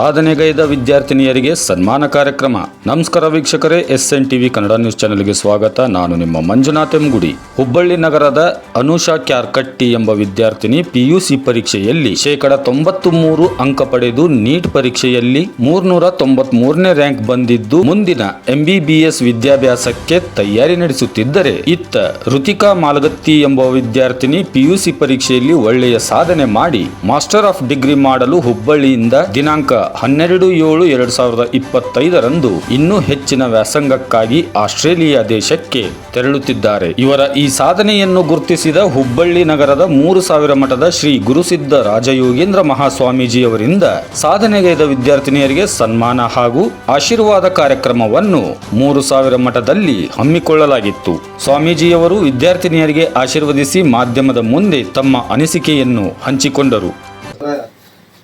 ಸಾಧನೆಗೈದ ವಿದ್ಯಾರ್ಥಿನಿಯರಿಗೆ ಸನ್ಮಾನ ಕಾರ್ಯಕ್ರಮ. ನಮಸ್ಕಾರ ವೀಕ್ಷಕರೇ S N TV Kannada news ಚಾನೆಲ್ಗೆ ಸ್ವಾಗತ. ನಾನು ನಿಮ್ಮ ಮಂಜುನಾಥ್ ಎಂಗುಡಿ. ಹುಬ್ಬಳ್ಳಿ ನಗರದ ಅನುಷಾ ಕ್ಯಾರ್ಕಟ್ಟಿ ಎಂಬ ವಿದ್ಯಾರ್ಥಿನಿ ಪಿಯುಸಿ ಪರೀಕ್ಷೆಯಲ್ಲಿ ಶೇಕಡ ತೊಂಬತ್ತು ಮೂರು ಅಂಕ ಪಡೆದು ನೀಟ್ ಪರೀಕ್ಷೆಯಲ್ಲಿ ಮೂರ್ನೂರ ತೊಂಬತ್ ಮೂರನೇ ರ್ಯಾಂಕ್ ಬಂದಿದ್ದು, ಮುಂದಿನ ಎಂಬಿಬಿಎಸ್ ವಿದ್ಯಾಭ್ಯಾಸಕ್ಕೆ ತಯಾರಿ ನಡೆಸುತ್ತಿದ್ದರೆ, ಇತ್ತ ಋತಿಕಾ ಮಾಲಗತ್ತಿ ಎಂಬ ವಿದ್ಯಾರ್ಥಿನಿ ಪಿಯುಸಿ ಪರೀಕ್ಷೆಯಲ್ಲಿ ಒಳ್ಳೆಯ ಸಾಧನೆ ಮಾಡಿ, ಮಾಸ್ಟರ್ ಆಫ್ ಡಿಗ್ರಿ ಮಾಡಲು ಹುಬ್ಬಳ್ಳಿಯಿಂದ ದಿನಾಂಕ ಹನ್ನೆರಡು ಏಳು ಎರಡು ಸಾವಿರದ ಇಪ್ಪತ್ತೈದರಂದು ಇನ್ನೂ ಹೆಚ್ಚಿನ ವ್ಯಾಸಂಗಕ್ಕಾಗಿ ಆಸ್ಟ್ರೇಲಿಯಾ ದೇಶಕ್ಕೆ ತೆರಳುತ್ತಿದ್ದಾರೆ. ಇವರ ಈ ಸಾಧನೆಯನ್ನು ಗುರುತಿಸಿದ ಹುಬ್ಬಳ್ಳಿ ನಗರದ ಮೂರು ಸಾವಿರ ಮಠದ ಶ್ರೀ ಗುರುಸಿದ್ಧ ರಾಜಯೋಗೇಂದ್ರ ಮಹಾಸ್ವಾಮೀಜಿಯವರಿಂದ ಸಾಧನೆಗೈದ ವಿದ್ಯಾರ್ಥಿನಿಯರಿಗೆ ಸನ್ಮಾನ ಹಾಗೂ ಆಶೀರ್ವಾದ ಕಾರ್ಯಕ್ರಮವನ್ನು ಮೂರು ಸಾವಿರ ಮಠದಲ್ಲಿ ಹಮ್ಮಿಕೊಳ್ಳಲಾಗಿತ್ತು. ಸ್ವಾಮೀಜಿಯವರು ವಿದ್ಯಾರ್ಥಿನಿಯರಿಗೆ ಆಶೀರ್ವದಿಸಿ ಮಾಧ್ಯಮದ ಮುಂದೆ ತಮ್ಮ ಅನಿಸಿಕೆಯನ್ನು ಹಂಚಿಕೊಂಡರು.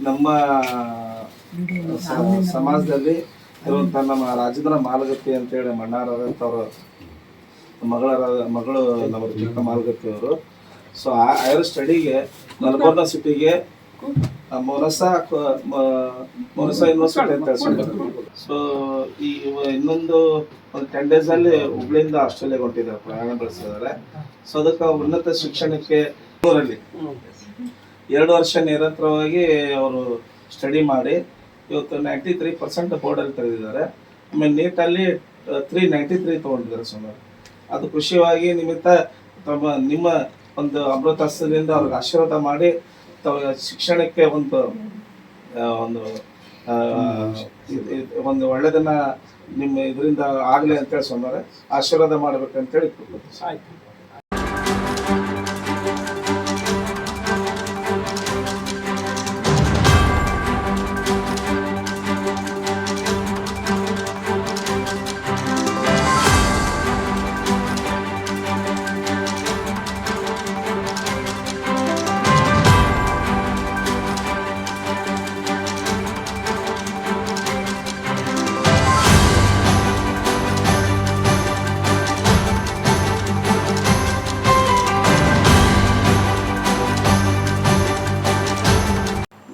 ನಮ್ಮ ಸಮಾಜದಲ್ಲಿ ಇರುವಂತ ನಮ್ಮ ರಾಜೇಂದ್ರ ಮಾಲಗತ್ತಿ ಅಂತ ಹೇಳಿ ಮಣ್ಣಾರವರು ಮಗಳ ಮಗಳು ನಮ್ಮ ಚಿಕ್ಕ ಮಾಲಗತ್ತಿ ಅವರು. ಸೊ ಹೈಯರ್ ಸ್ಟಡಿಗೆ ನಲ್ಬೋರ್ನ ಸಿಟಿಗೆ ಮೊನಸಾ ಮೊನಸ ಯೂನಿವರ್ಸಿಟಿ ಅಂತ ಸೊ ಈ ಇನ್ನೊಂದು ಒಂದು ಟೆನ್ ಡೇಸ್ ಅಲ್ಲಿ ಹುಬ್ಳಿಯಿಂದ ಆಸ್ಟ್ರೇಲಿಯಾಗ ಹೊಂಟಿದ್ದಾರೆ, ಪ್ರಯಾಣ ಬೆಳೆಸಿದ್ದಾರೆ. ಸೊ ಅದಕ್ಕೆ ಉನ್ನತ ಶಿಕ್ಷಣಕ್ಕೆ ಊರಲ್ಲಿ ಎರಡು ವರ್ಷ ನಿರಂತರವಾಗಿ ಅವರು ಸ್ಟಡಿ ಮಾಡಿ. ಇವತ್ತು ನೈಂಟಿ ತ್ರೀ ಪರ್ಸೆಂಟ್ ಬೋರ್ಡಲ್ಲಿ ತೆಗೆದಿದ್ದಾರೆ ಆಮೇಲೆ ನೀಟಲ್ಲಿ ತ್ರೀ ನೈಂಟಿ ತ್ರೀ ತೊಗೊಂಡಿದ್ದಾರೆ ಸುಮಾರು. ಅದು ಖುಷಿಯಾಗಿ ನಿಮಿತ್ತ ತಮ್ಮ, ನಿಮ್ಮ ಒಂದು ಅಮೃತ ಹಸ್ತದಿಂದ ಅವ್ರಿಗೆ ಆಶೀರ್ವಾದ ಮಾಡಿ ತಮ್ಮ ಶಿಕ್ಷಣಕ್ಕೆ ಒಂದು ಒಂದು ಒಂದು ಒಳ್ಳೆದನ್ನ ನಿಮ್ಮ ಇದರಿಂದ ಆಗಲಿ ಅಂತೇಳಿ ಸುಮಾರು. ಆಶೀರ್ವಾದ ಮಾಡ್ಬೇಕಂತೇಳಿ. ಆಯ್ತು.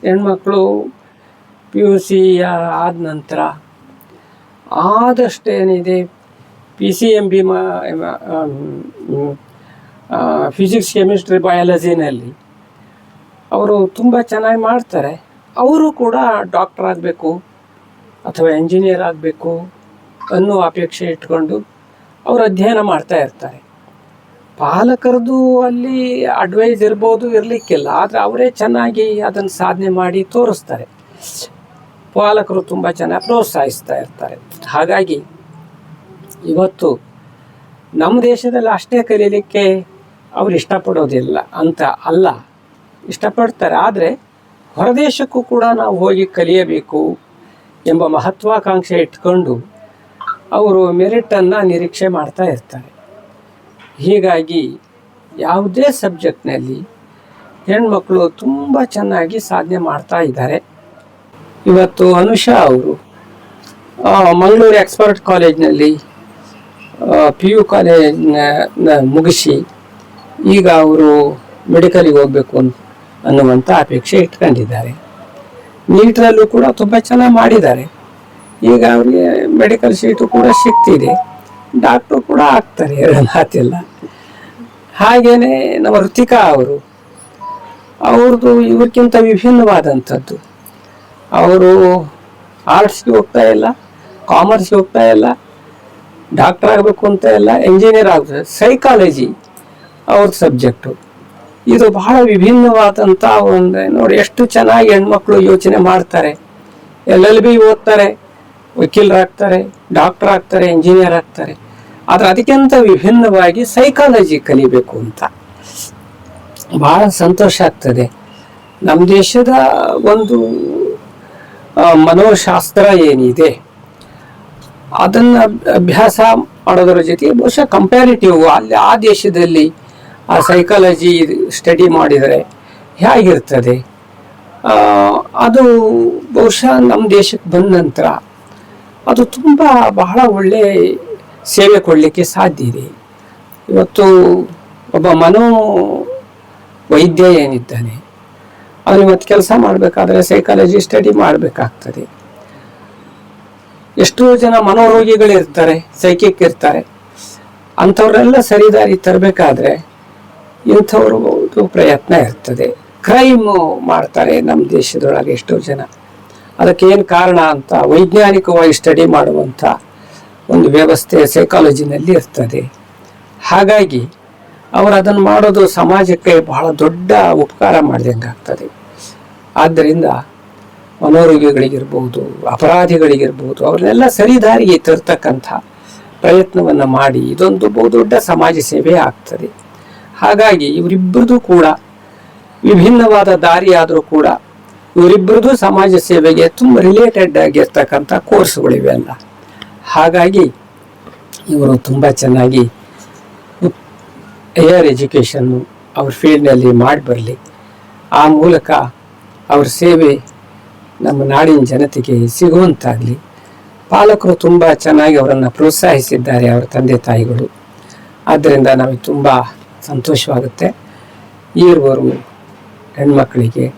ಹೆಣ್ಮಕ್ಳು ಪಿ ಯು ಸಿ ಆದ ನಂತರ ಆದಷ್ಟೇನಿದೆ P C M B physics chemistry ಬಯಾಲಜಿನಲ್ಲಿ ಅವರು ತುಂಬ ಚೆನ್ನಾಗಿ ಮಾಡ್ತಾರೆ. ಅವರು ಕೂಡ ಡಾಕ್ಟರ್ ಆಗಬೇಕು ಅಥವಾ ಇಂಜಿನಿಯರ್ ಆಗಬೇಕು ಅನ್ನೋ ಅಪೇಕ್ಷೆ ಇಟ್ಕೊಂಡು ಅವರು ಅಧ್ಯಯನ ಮಾಡ್ತಾ ಇರ್ತಾರೆ. ಪಾಲಕರದು ಅಲ್ಲಿ ಅಡ್ವೈಸ್ ಇರ್ಬೋದು, ಇರಲಿಕ್ಕಿಲ್ಲ. ಆದರೆ ಅವರೇ ಚೆನ್ನಾಗಿ ಅದನ್ನು ಸಾಧನೆ ಮಾಡಿ ತೋರಿಸ್ತಾರೆ. ಪಾಲಕರು ತುಂಬ ಚೆನ್ನಾಗಿ ಪ್ರೋತ್ಸಾಹಿಸ್ತಾ ಇರ್ತಾರೆ. ಹಾಗಾಗಿ ಇವತ್ತು ನಮ್ಮ ದೇಶದಲ್ಲಿ ಅಷ್ಟೇ ಕಲೀಲಿಕ್ಕೆ ಅವ್ರು ಇಷ್ಟಪಡೋದಿಲ್ಲ ಅಂತ ಅಲ್ಲ. ಇಷ್ಟಪಡ್ತಾರೆ. ಆದರೆ ಹೊರದೇಶಕ್ಕೂ ಕೂಡ ನಾವು ಹೋಗಿ ಕಲಿಯಬೇಕು ಎಂಬ ಮಹತ್ವಾಕಾಂಕ್ಷೆ ಇಟ್ಕೊಂಡು ಅವರು ಮೆರಿಟನ್ನು ನಿರೀಕ್ಷೆ ಮಾಡ್ತಾ ಇರ್ತಾರೆ. ಹೀಗಾಗಿ ಯಾವುದೇ ಸಬ್ಜೆಕ್ಟ್ನಲ್ಲಿ ಹೆಣ್ಮಕ್ಳು ತುಂಬ ಚೆನ್ನಾಗಿ ಸಾಧನೆ ಮಾಡ್ತಾ ಇದ್ದಾರೆ. ಇವತ್ತು ಅನುಷಾ ಅವರು ಮಂಗಳೂರು ಎಕ್ಸ್ಪರ್ಟ್ ಕಾಲೇಜ್ನಲ್ಲಿ ಪಿ ಯು ಕಾಲೇಜ್ನ ಮುಗಿಸಿ ಈಗ ಅವರು ಮೆಡಿಕಲಿಗೆ ಹೋಗಬೇಕು ಅನ್ನುವಂಥ ಅಪೇಕ್ಷೆ ಇಟ್ಕೊಂಡಿದ್ದಾರೆ. ನೀಟ್ರಲ್ಲೂ ಕೂಡ ತುಂಬ ಚೆನ್ನಾಗಿ ಮಾಡಿದ್ದಾರೆ. ಈಗ ಅವರಿಗೆ ಮೆಡಿಕಲ್ ಸೀಟು ಕೂಡ ಸಿಗ್ತಿದೆ. ಡಾಕ್ಟ್ರು ಕೂಡ ಆಗ್ತಾರೆ ಮಾತಿಲ್ಲ. ಹಾಗೇನೆ ನಮ್ಮ ಋತಿಕಾ ಅವರು, ಅವ್ರದ್ದು ಇವ್ರಿಗಿಂತ ವಿಭಿನ್ನವಾದಂಥದ್ದು. ಅವರು ಆರ್ಟ್ಸ್ಗೆ ಹೋಗ್ತಾ ಇಲ್ಲ ಕಾಮರ್ಸ್ಗೆ ಹೋಗ್ತಾ ಇಲ್ಲ ಡಾಕ್ಟರ್ ಆಗಬೇಕು ಅಂತ ಇಲ್ಲ ಇಂಜಿನಿಯರ್ ಆಗ್ತದೆ ಸೈಕಾಲಜಿ ಅವ್ರ ಸಬ್ಜೆಕ್ಟು ಇದು ಬಹಳ ವಿಭಿನ್ನವಾದಂಥ ಒಂದು, ನೋಡಿ ಎಷ್ಟು ಚೆನ್ನಾಗಿ ಹೆಣ್ಮಕ್ಳು ಯೋಚನೆ ಮಾಡ್ತಾರೆ. ಎಲ್ ಎಲ್ ಬಿ ಓದ್ತಾರೆ, ವಕೀಲರಾಗ್ತಾರೆ ಡಾಕ್ಟರ್ ಆಗ್ತಾರೆ ಇಂಜಿನಿಯರ್ ಆಗ್ತಾರೆ. ಆದರೆ ಅದಕ್ಕಿಂತ ವಿಭಿನ್ನವಾಗಿ ಸೈಕಾಲಜಿ ಕಲಿಬೇಕು ಅಂತ. ಬಹಳ ಸಂತೋಷ ಆಗ್ತದೆ. ನಮ್ಮ ದೇಶದ ಒಂದು ಮನೋಶಾಸ್ತ್ರ ಏನಿದೆ, ಅದನ್ನ ಅಭ್ಯಾಸ ಮಾಡೋದ್ರ ಜೊತೆಗೆ ಬಹುಶಃ ಕಂಪ್ಯಾರಿಟಿವ್ ಅಲ್ಲಿ ಆ ದೇಶದಲ್ಲಿ ಆ ಸೈಕಾಲಜಿ ಸ್ಟಡಿ ಮಾಡಿದರೆ ಹೇಗಿರ್ತದೆ. ಅದು ಬಹುಶಃ ನಮ್ಮ ದೇಶಕ್ಕೆ ಬಂದ ನಂತರ ಅದು ತುಂಬ ಬಹಳ ಒಳ್ಳೆ ಸೇವೆ ಕೊಡಲಿಕ್ಕೆ ಸಾಧ್ಯ ಇದೆ. ಇವತ್ತು ಒಬ್ಬ ಮನೋ ವೈದ್ಯ ಏನಿದ್ದಾನೆ, ಅವನು ಇವತ್ತು ಕೆಲಸ ಮಾಡಬೇಕಾದ್ರೆ ಸೈಕಾಲಜಿ ಸ್ಟಡಿ ಮಾಡಬೇಕಾಗ್ತದೆ. ಎಷ್ಟೋ ಜನ ಮನೋರೋಗಿಗಳಿರ್ತಾರೆ ಸೈಕಿಕ್ ಇರ್ತಾರೆ. ಅಂಥವ್ರೆಲ್ಲ ಸರಿದಾರಿ ತರಬೇಕಾದ್ರೆ ಇಂಥವ್ರು ಪ್ರಯತ್ನ ಇರ್ತದೆ. ಕ್ರೈಮ್ ಮಾಡ್ತಾರೆ ನಮ್ಮ ದೇಶದೊಳಗೆ ಎಷ್ಟೋ ಜನ. ಅದಕ್ಕೆ ಏನು ಕಾರಣ ಅಂತ, ವೈಜ್ಞಾನಿಕವಾಗಿ ಸ್ಟಡಿ ಮಾಡುವಂಥ ಒಂದು ವ್ಯವಸ್ಥೆ ಸೈಕಾಲಜಿನಲ್ಲಿ ಇರ್ತದೆ. ಹಾಗಾಗಿ ಅವರು ಅದನ್ನು ಮಾಡೋದು ಸಮಾಜಕ್ಕೆ ಬಹಳ ದೊಡ್ಡ ಉಪಕಾರ ಮಾಡಿದಂಗೆ ಆಗ್ತದೆ ಆದ್ದರಿಂದ ಮನೋರೋಗಿಗಳಿಗಿರ್ಬೋದು ಅಪರಾಧಿಗಳಿಗಿರ್ಬೋದು, ಅವ್ರನ್ನೆಲ್ಲ ಸರಿದಾರಿಗೆ ತರ್ತಕ್ಕಂಥ ಪ್ರಯತ್ನವನ್ನು ಮಾಡಿ ಇದೊಂದು ಬಹುದೊಡ್ಡ ಸಮಾಜ ಸೇವೆ ಆಗ್ತದೆ. ಹಾಗಾಗಿ ಇವರಿಬ್ಬರದು ಕೂಡ ವಿಭಿನ್ನವಾದ ದಾರಿಯಾದರೂ ಕೂಡ ಇವರಿಬ್ಬರದು ಸಮಾಜ ಸೇವೆಗೆ ತುಂಬ ರಿಲೇಟೆಡ್ ಆಗಿರ್ತಕ್ಕಂಥ ಕೋರ್ಸ್ಗಳಿವೆಲ್ಲ ಹಾಗಾಗಿ ಇವರು ತುಂಬ ಚೆನ್ನಾಗಿ ಹೈಯರ್ ಎಜುಕೇಷನ್ನು ಅವ್ರ ಫೀಲ್ಡ್ನಲ್ಲಿ ಮಾಡಿ ಬರಲಿ. ಆ ಮೂಲಕ ಅವ್ರ ಸೇವೆ ನಮ್ಮ ನಾಡಿನ ಜನತೆಗೆ ಸಿಗುವಂತಾಗಲಿ. ಪಾಲಕರು ತುಂಬ ಚೆನ್ನಾಗಿ ಅವರನ್ನು ಪ್ರೋತ್ಸಾಹಿಸಿದ್ದಾರೆ ಅವರ ತಂದೆ ತಾಯಿಗಳು. ಆದ್ದರಿಂದ ನಮಗೆ ತುಂಬ ಸಂತೋಷವಾಗುತ್ತೆ. ಈರುವರು ಹೆಣ್ಮಕ್ಕಳಿಗೆ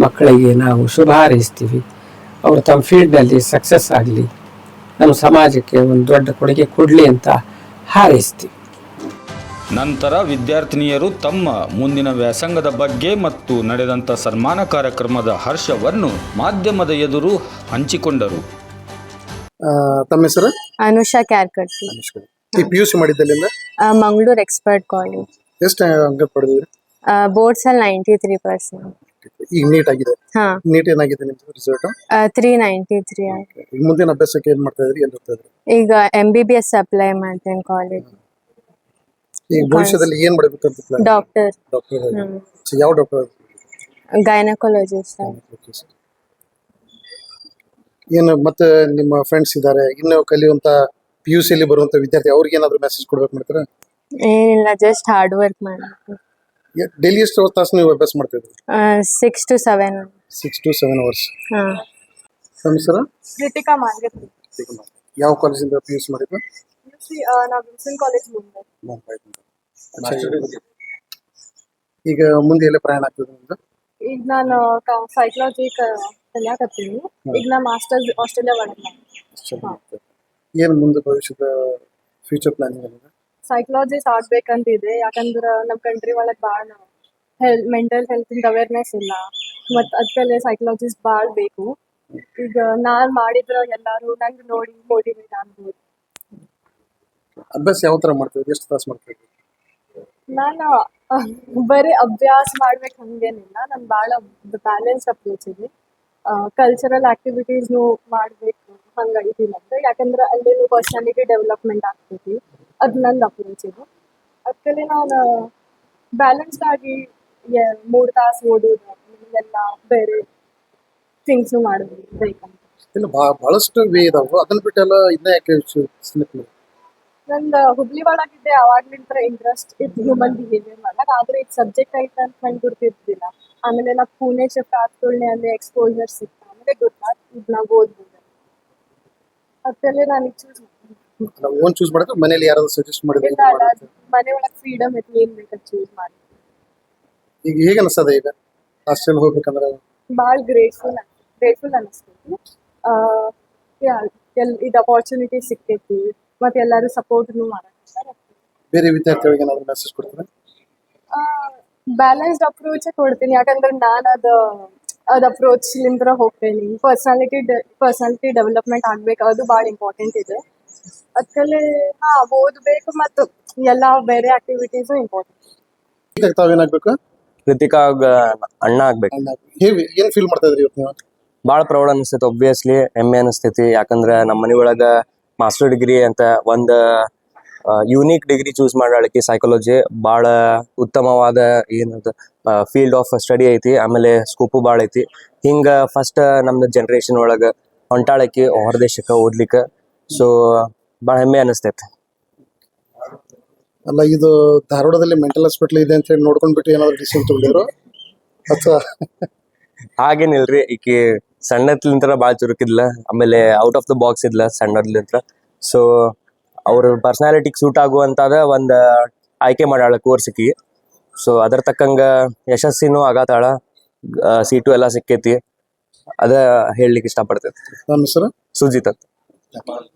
ಮಕ್ಕಳಿಗೆ ನಾವು ಶುಭ ಹಾರೈಸ್ತೀವಿ. ಅವರು ತಮ್ಮ ಫೀಲ್ಡ್ನಲ್ಲಿ ಸಕ್ಸಸ್ ಆಗಲಿ. ನಮ್ಮ ಸಮಾಜಕ್ಕೆ ಒಂದು ದೊಡ್ಡ ಕೊಡುಗೆ ಕೊಡಲಿ ಅಂತ ಹಾರೈಸ್ತೀವಿ. ನಂತರ ವಿದ್ಯಾರ್ಥಿನಿಯರು ತಮ್ಮ ಮುಂದಿನ ವ್ಯಾಸಂಗದ ಬಗ್ಗೆ ಮತ್ತು ನಡೆದಂಥ ಸನ್ಮಾನ ಕಾರ್ಯಕ್ರಮದ ಹರ್ಷವನ್ನು ಮಾಧ್ಯಮದ ಎದುರು ಹಂಚಿಕೊಂಡರು. ತಮ್ಮ ಹೆಸರು? ಅನುಷಾ ಕ್ಯಾರ್ಕಟ್ಟಿ. ಈ ಪಿ ಯು ಸಿ ಮಾಡಿದ್ದಲ್ಲಿಂದ ಮಂಗಳೂರು ಎಕ್ಸ್ಪರ್ಟ್ ಕಾಲೇಜ್ ಎಷ್ಟು ಅಂಕ ಪಡೆದಿದ್ರಿ ಬೋರ್ಡ್ಸ್ ಅಲ್ಲಿ ನೈಂಟಿ ತ್ರೀ ಪರ್ಸೆಂಟ್ ಈಗ ನೀಟ್ ಆಗಿದೆ. ಹಾ. ನೀಟ್ ಏನಾಗಿದೆ ನಿಮ್ದು ರಿಸಲ್ಟ್ ತ್ರೀ ನೈಂಟಿ ತ್ರೀ ಈಗ ಮುಂದಿನ ಅಭ್ಯಾಸಕ್ಕೆ ಏನ್ ಮಾಡ್ತಾ ಇದ್ರಿ? ಏನ್ ಓದ್ತಾ ಇದ್ರಿ? ಈಗ M B B S apply ಮಾಡ್ತೇನೆ ಕಾಲೇಜ್ ಈಗ ಭವಿಷ್ಯದಲ್ಲಿ ಏನ್ ಮಾಡ್ಬೇಕು ಅಂತ ಡಾಕ್ಟರ್ ಡಾಕ್ಟರ್ ಯಾವ ಡಾಕ್ಟರ್ ಗೈನಕಾಲಜಿಸ್ಟ್ ಏನು ಮತ್ತೆ ನಿಮ್ಮ ಫ್ರೆಂಡ್ಸ್ ಇದ್ದಾರೆ. ಇನ್ನು ಕಲಿಯುವಂತ ಪಿ ಯು ಸಿಲಿ ಬರುವಂತ ವಿದ್ಯಾರ್ಥಿ ಅವ್ರಿಗೆ ಏನಾದ್ರು ಮೆಸೇಜ್ ಕೊಡ್ಬೇಕು ಮಾಡ್ತಾರೆ? ಏನಿಲ್ಲ ಜಸ್ಟ್ ಹಾರ್ಡ್ ವರ್ಕ್ ಮಾಡಬೇಕು. ಡೈಲಿ ಎಷ್ಟು ತಾಸು ನೀವು ಅಭ್ಯಾಸ ಮಾಡ್ತಿದ್ರಿ six to seven six to seven hours ಹಾ. ನಮ್ಮ ಹೆಸರು? ಕೃತಿಕಾ ಮಾರ್ಗತ್ರಿ ಯಾವ ಕಾಲೇಜಿಂದ ಪಿ ಯು ಸಿ ಮಾಡಿದ್ದು? ನಾವು ವಿಲ್ಸನ್ ಕಾಲೇಜ್ ಮುಂದೆ. ಮುಂಬೈದಿಂದ. ಈಗ ಮುಂದೆ ಎಲ್ಲ ಪ್ರಯಾಣ ಆಗ್ತದೆ ನಿಮ್ದು? ಈಗ ನಾನು ಸೈಕಾಲಜಿ ಕಲಿಯಾಕತ್ತೀನಿ ಈಗ ನಾ ಮಾಸ್ಟರ್ಸ್ ಆಸ್ಟ್ರೇಲಿಯಾ ಒಳಗೆ. ಏನು ಮುಂದೆ ಭವಿಷ್ಯದ ಫ್ಯೂಚರ್ ಪ್ಲಾನಿಂಗ್ ಏನಿದೆ? ಸೈಕಲಾಜಿಸ್ಟ್ ಆಗ್ಬೇಕಂತಿದೆ. ಯಾಕಂದ್ರೆ ನಮ್ಮ ಕಂಟ್ರಿ ಒಳಗೆ ಭಾಳ ಹೆಲ್ ಮೆಂಟಲ್ ಹೆಲ್ತ್ ಅವೇರ್ನೆಸ್ ಇಲ್ಲ. ಮತ್ತು ಅದಕ್ಕೆ ಸೈಕಲಾಜಿಸ್ಟ್ ಭಾಳ ಬೇಕು. ಈಗ ನಾನು ಮಾಡಿದ್ರೆ ಎಲ್ಲರೂ ನಂಗೆ ನೋಡಿ ಮೋಟಿವೇಟ್ ಆಗ್ಬೋದು. ಅಭ್ಯಾಸ ಯಾವ ಥರ ಮಾಡ್ತೀವಿ ಎಷ್ಟು ತಾಸು ಮಾಡ್ತೀವಿ ನಾನು ಬರೀ ಅಭ್ಯಾಸ ಮಾಡ್ಬೇಕು ಹಂಗೇನಿಲ್ಲ. ನಾನು ಭಾಳ ಬ್ಯಾಲೆನ್ಸ್ ಅಪ್ರೋಚ್ ಇದೆ ಕಲ್ಚರಲ್ ಆಕ್ಟಿವಿಟೀಸ್ನು ಮಾಡಬೇಕು. ಹಂಗೆ ಇದಿಲ್ಲ ಯಾಕಂದ್ರೆ ಅಲ್ಲಿ ಪರ್ಸನಾಲಿಟಿ ಡೆವಲಪ್ಮೆಂಟ್ ಆಗ್ತೈತಿ. ಅದು ನನ್ನ ಅಪ್ರೋಚ್ ಇದು. ಅದಕ್ಕೆ ನಾನು ಬ್ಯಾಲೆನ್ಸ್ಡ್ ಆಗಿ ಮೂರು ತಾಸು ಓದೋದು ಎಲ್ಲ ಬೇರೆ ಥಿಂಗ್ಸು ಮಾಡೋದು ಬೇಕಂತ ಇಲ್ಲ ಬಾ ಭಾಳಷ್ಟು ವೇ ಇದಾವೆ. ಅದನ್ನ ಬಿಟ್ಟೆಲ್ಲ ಇನ್ನ ಯಾಕೆ ಸೆಲೆಕ್ಟ್ ಮಾಡಿ ನಂದು ಹುಬ್ಳಿ ಒಳಗಿದ್ದೆ ಅವಾಗ್ಲಿಂತ್ರ ಇಂಟ್ರೆಸ್ಟ್ ಇತ್ತು ಹ್ಯೂಮನ್ ಬಿಹೇವಿಯರ್ ಮಾಡಕ್ ಆದ್ರೆ ಈಗ ಸಬ್ಜೆಕ್ಟ್ ಐತೆ ಅಂತ ನಂಗೆ ಗುರ್ತಿರ್ತಿಲ್ಲ. ಆಮೇಲೆ ನಾ ಪುಣೆ ಶಿಫ್ಟ್ ಆದ್ಕೊಳ್ಳೆ ಅಲ್ಲಿ ಎಕ್ಸ್ಪೋಜರ್ ಸಿಕ್ತ. ಆಮೇಲೆ ಗೊತ್ತಾತ್ ಇದು ನಾವು ಓದ್ಬೋದು ಅದಕ್ಕೆ ನಾನು ಚೂಸ್ ನಾವು ಓನ್ ಚೂಸ್ ಮಾಡಿದ್ರೆ ಮನೆಯಲ್ಲಿ ಯಾರಾದ್ರೂ ಸಜೆಸ್ಟ್ ಮಾಡಿದ್ರೆ ಮನೆ ಒಳಗೆ ಫ್ರೀಡಮ್ ಐತಿ ಏನ್ ಬೇಕಾದ್ ಚೂಸ್ ಮಾಡಿ. ಈಗ ಹೇಗೆ ಅನಿಸ್ತದೆ ಈಗ? ಹಾಸ್ಟೆಲ್ ಹೋಗ್ಬೇಕಂದ್ರೆ? ಭಾಳ ಗ್ರೇಟ್ಫುಲ್ ಗ್ರೇಟ್ಫುಲ್ ಅನಿಸ್ತೈತಿ ಎಲ್ ಇದು ಅಪಾರ್ಚುನಿಟಿ ಸಿಕ್ಕೈತಿ ಮತ್ತೆ ಎಲ್ಲರೂ ಸಪೋರ್ಟ್ನು ಮಾಡಕ್ಕೆ ಬೇರೆ ವಿದ್ಯಾರ್ಥಿಗಳಿಗೆ ಏನಾದ್ರು ಮೆಸೇಜ್ ಕೊಡ್ತಾರೆ? ಬ್ಯಾಲೆನ್ಸ್ಡ್ ಅಪ್ರೋಚ್ ಕೊಡ್ತೀನಿ ಯಾಕಂದ್ರೆ ನಾನು ಅದ ಅದ್ ಅಪ್ರೋಚ್ ಲಿಂದ್ರ ಹೋಗ್ತೇನೆ. ಪರ್ಸನಾಲಿಟಿ ಪರ್ಸನಾಲಿಟಿ ಡೆವಲಪ್ಮೆಂಟ್ ಆಗ್ಬೇಕು ಅದು ಭಾಳ ಇಂಪಾರ್ಟೆಂಟ್ ಇದೆ. ಅದಕ್ಕಲ್ಲಿ ಹಾ ಓದ್ಬೇಕು ಮತ್ತು ಎಲ್ಲ ಬೇರೆ ಆಕ್ಟಿವಿಟೀಸ್ ಇಂಪಾರ್ಟೆಂಟ್ ಈಗ ತಾವೇನಾಗ್ಬೇಕು ಕೃತಿಕಾ ಅಣ್ಣ ಆಗ್ಬೇಕು. ಹೇವಿ ಏನ್ ಫೀಲ್ ಮಾಡ್ತಾ ಇದ್ರಿ ಇವತ್ತು ನೀವು? ಭಾಳ ಪ್ರೌಡ್ ಅನಿಸ್ತೈತಿ ಒಬ್ವಿಯಸ್ಲಿ ಹೆಮ್ಮೆ ಅನಿಸ್ತೈತಿ. ಯಾಕಂದ್ರೆ ನಮ್ಮ ಮನೆ ಒಳಗ ಮಾಸ್ಟರ್ ಡಿಗ್ರಿ ಅಂತ ಒಂದು ಯೂನಿಕ್ ಡಿಗ್ರಿ ಚೂಸ್ ಮಾಡಾಳಕಿ ಸೈಕಾಲಜಿ ಬಹಳ ಉತ್ತಮವಾದ ಏನದು ಫೀಲ್ಡ್ ಆಫ್ ಸ್ಟಡಿ ಐತಿ. ಆಮೇಲೆ ಸ್ಕೋಪು ಭಾಳ ಐತಿ. ಹಿಂಗ ಫಸ್ಟ್ ನಮ್ದು ಜನ್ರೇಷನ್ ಒಳಗ ಹೊಂಟಾಳಕ್ಕೆ ಹೊರದೇಶಕ್ಕೆ ಓದ್ಲಿಕ್ಕೆ ಸೊ ಭಾಳ ಹೆಮ್ಮೆ ಅನಿಸ್ತೈತೆ. ಅಲ್ಲ ಇದು ಧಾರವಾಡದಲ್ಲಿ ಮೆಂಟಲ್ ಹಾಸ್ಪಿಟಲ್ ಇದೆ ಅಂತ ಹೇಳಿ ನೋಡ್ಕೊಂಡ್ಬಿಟ್ಟು ಏನಾದ್ರು ಡಿಸಿಷನ್ ತಗೊಂಡಿದ್ರು? ಅಥವಾ ಹಾಗೇನಿಲ್ರಿ ಈಕಿ ಸಣ್ಣದ್ಲಿಂತ್ರ ಭಾಳ ಚುರುಕಿದ್ಲ ಆಮೇಲೆ ಔಟ್ ಆಫ್ ದ ಬಾಕ್ಸ್ ಇದ್ಲ ಸಣ್ಣದ್ಲಿಂತ್ರ. ಸೊ ಅವ್ರ ಪರ್ಸನಾಲಿಟಿಗೆ ಸೂಟ್ ಆಗುವಂತಾದ ಒಂದು ಆಯ್ಕೆ ಮಾಡಾಳ ಕೋರ್ಸಿಗೆ. ಸೊ ಅದರ ತಕ್ಕಂಗ ಯಶಸ್ಸಿನೂ ಆಗತ್ತಾಳ ಸೀಟು ಎಲ್ಲ ಸಿಕ್ಕೈತಿ. ಅದ ಹೇಳಲಿಕ್ಕೆ ಇಷ್ಟಪಡ್ತೈತಿ ನನ್ನ ಹೆಸರು? ಸುಜಿತ್ ಅಂತ. చెప్పాలి